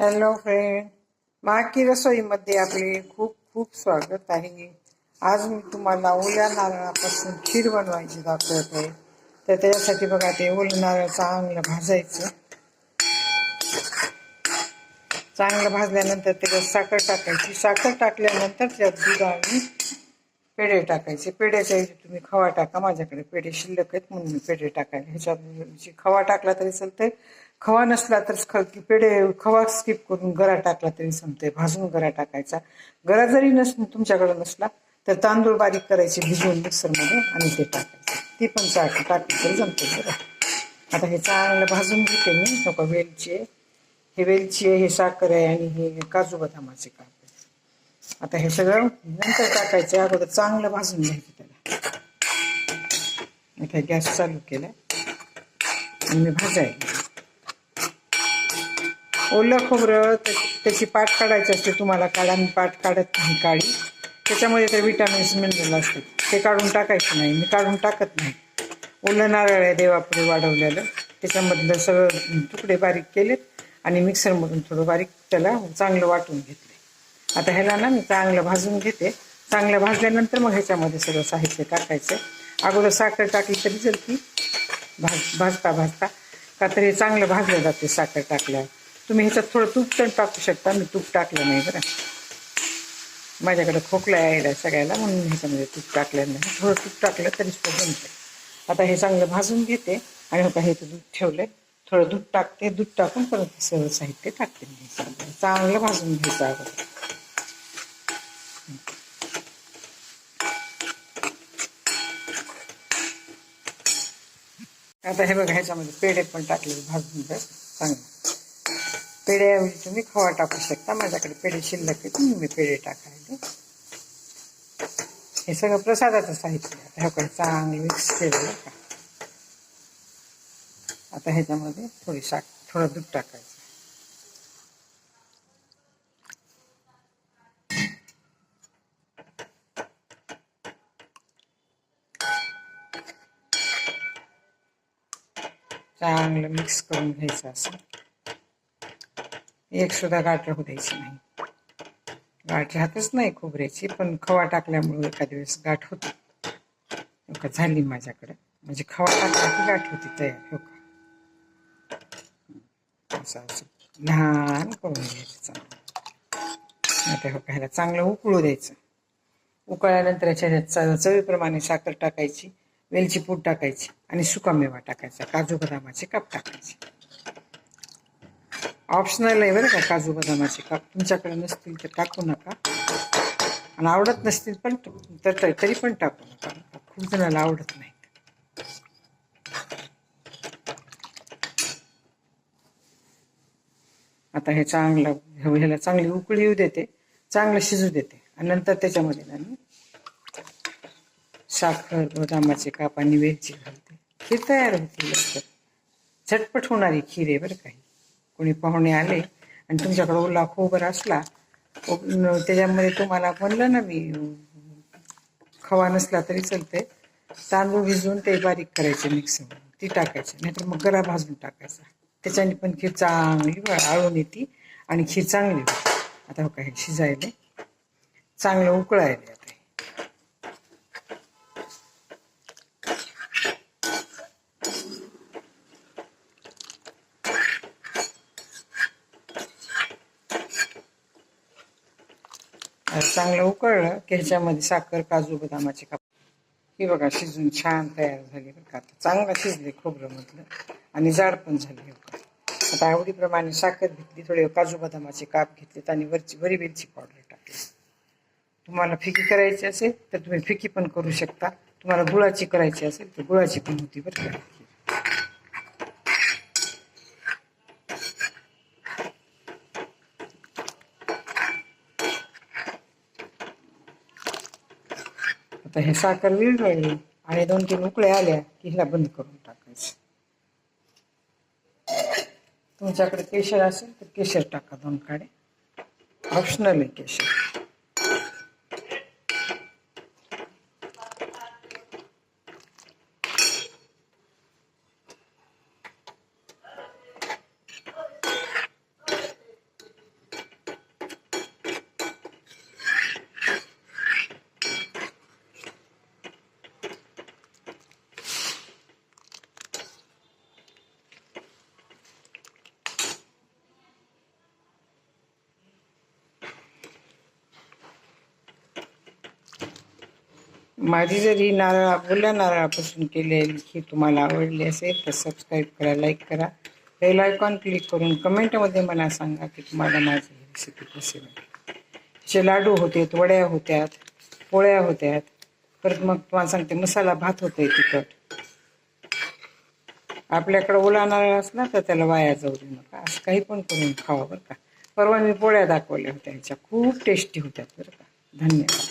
Hello friend माकी रसोईमध्ये आपले खूप खूप स्वागत आहे. आज मी तुम्हाला ओल्या नारळापासून खीर बनवायची दाखवत आहे. तर त्याच्यासाठी बघा ते ओलं नारळ चांगलं भाजायचं. चांगलं भाजल्यानंतर त्याच्यात साखर टाकायची. साखर टाकल्यानंतर त्यात दूध आणि पेढे टाकायचे. पेढ्याच्या ऐवजी तुम्ही खवा टाका. माझ्याकडे पेढे शिल्लक आहेत म्हणून मी पेढे टाकायला ह्याच्यात खवा टाकला तरी चालतंय. खवा नसला तर ख- की पेढे खवा स्किप करून गरा टाकला तरी चालतंय भाजून गरा टाकायचा. गरा जरी नस तुमच्याकडे नसला तर तांदूळ बारीक करायचे भिजवून मिक्सरमध्ये आणि ते टाकायचे. ती पण चाट टाकली तरी जमते बरं. आता हे चांगलं भाजून घेते मी. नको वेलची आहे. हे वेलची आहे हे साखर आहे आणि हे काजू बदामाचे काप आता हे सगळं नंतर टाकायचं. अगोदर चांगलं भाजून घ्यायचं त्याला. आता गॅस चालू केला आणि मी भाजायला ओलं खोबरं त्याची पाट काढायची असते तुम्हाला काढा मी पाट काढत नाही काळी. त्याच्यामध्ये ते विटॅमिन्स मिनरल असतात. ते काढून टाकायचं नाही मी काढून टाकत नाही. ओलं नारळ आहे देवापुढे वाढवलेलं. त्याच्यामधलं सगळं तुकडे बारीक केलेत आणि मिक्सरमधून थोडं बारीक त्याला चांगलं वाटून घेतलं आता ह्याला ना मी चांगलं भाजून घेते. चांगलं भाजल्यानंतर मग ह्याच्यामध्ये सगळं साहित्य टाकायचं. अगोदर साखर टाकली तरी जलती भाज भाजता भाजता का तरी चांगलं भाजलं जाते साखर टाकल्यावर. तुम्ही ह्याच्यात थोडं तूप पण टाकू शकता. मी तूप टाकलं नाही बरं. माझ्याकडे खोकला यायला सगळ्याला म्हणून ह्याच्यामध्ये तूप टाकलं नाही. थोडं तूप टाकलं तरी सुद्धा जमते. आता हे चांगलं भाजून घेते आणि आता हे दूध ठेवलंय. थोडं दूध टाकते दूध टाकून परत सर्व साहित्य टाकते मी. चांगलं भाजून घ्यायचं अगोदर आता हे बघा ह्याच्यामध्ये पेढे पण टाकले भाजून चांगलं. पेढ्याऐवजी तुम्ही खवा टाकू शकता. माझ्याकडे पेढे शिल्लक आहे तुम्ही मी पेढे टाकायचे हे सगळं प्रसादाचं साहित्य आहे. ह्याकडे चांगलं मिक्स केलं का. आता ह्याच्यामध्ये थोडी साख थोडं दूध टाकायचं. चांगलं मिक्स करून घ्यायचं असं. एक सुद्धा गाठ राहू द्यायची नाही. गाठ राहतच नाही खोबऱ्याची पण खवा टाकल्यामुळे एखाद्या वेळेस गाठ होती. हो का? झाली माझ्याकडे. म्हणजे खवा टाकला की गाठ होती तयार हो का? असं असं. लहान करून घ्यायचं चांगलं. आता हो का ह्याला चांगलं उकळू द्यायचं. उकळल्यानंतर याच्या चवीप्रमाणे साखर टाकायची वेलची पूड टाकायची आणि सुकामेवा टाकायचा काजू बदामाचे काप टाकायचे. ऑप्शनल आहे बरं का काजू बदामाचे. काप तुमच्याकडे नसतील तर टाकू नका. आणि आवडत नसतील पण तर तरी पण टाकू नका. खूप जणाला आवडत नाही. आता हे चांगलं ह्याला चांगली उकळी येऊ देते. चांगलं शिजू देते. आणि नंतर त्याच्यामध्ये आम्ही साखर बदामाचे काप आणि वेलची घालते. खीर तयार होते झटपट होणारी खीर आहे बरं काही कोणी पाहुणे आले आणि तुमच्याकडे ओला खोबर असला त्याच्यामध्ये तुम्हाला म्हणलं ना मी खवा नसला तरी चालतंय. तांदूळ भिजवून ते बारीक करायचे मिक्सर ती टाकायची नाहीतर मग गरा भाजून टाकायचा. त्याच्याने पण खीर चांगली आळून येते आणि खीर चांगली आता हो काय शिजायले. चांगलं उकळायला. चांगलं उकळलं की ह्याच्यामध्ये साखर काजू बदामाचे काप ही बघा शिजून छान तयार झाली बरं का. आता चांगलं शिजले खोबरं मधलं आणि जाड पण झाली आता आवडीप्रमाणे साखर घेतली थोडे काजू बदामाचे काप घेतलेत आणि वरची वरी वेलची पावडर टाकली. तुम्हाला फिकी करायची असेल तर तुम्ही फिकी पण करू शकता. तुम्हाला गुळाची करायची असेल तर गुळाची पण होती बरं का. आता हे साखर विरघळली. आणि दोन तीन उकळ्या आल्या की हिला बंद करून टाकायचं. तुमच्याकडे केशर असेल तर केशर टाका दोन काडे ऑप्शनल आहे केशर. माझी जर ही नारळ ओल्या नारळापासून केलेली ही तुम्हाला आवडली असेल तर सबस्क्राईब करा लाईक करा. बेल आयकॉन क्लिक करून कमेंटमध्ये मला सांगा की तुम्हाला माझी ही रेसिपी कशी वाटली. लाडू होते वड्या होत्यात पोळ्या होत्यात. परत मग तुम्हाला सांगते मसाला भात होते तिखट. आपल्याकडे ओला नारळ असला तर त्याला वाया जाऊ देऊ नका. असं काही पण करून खावा बरं का. परवा मी पोळ्या दाखवल्या होत्या ह्याच्या. खूप टेस्टी होत्या बरं का. धन्यवाद.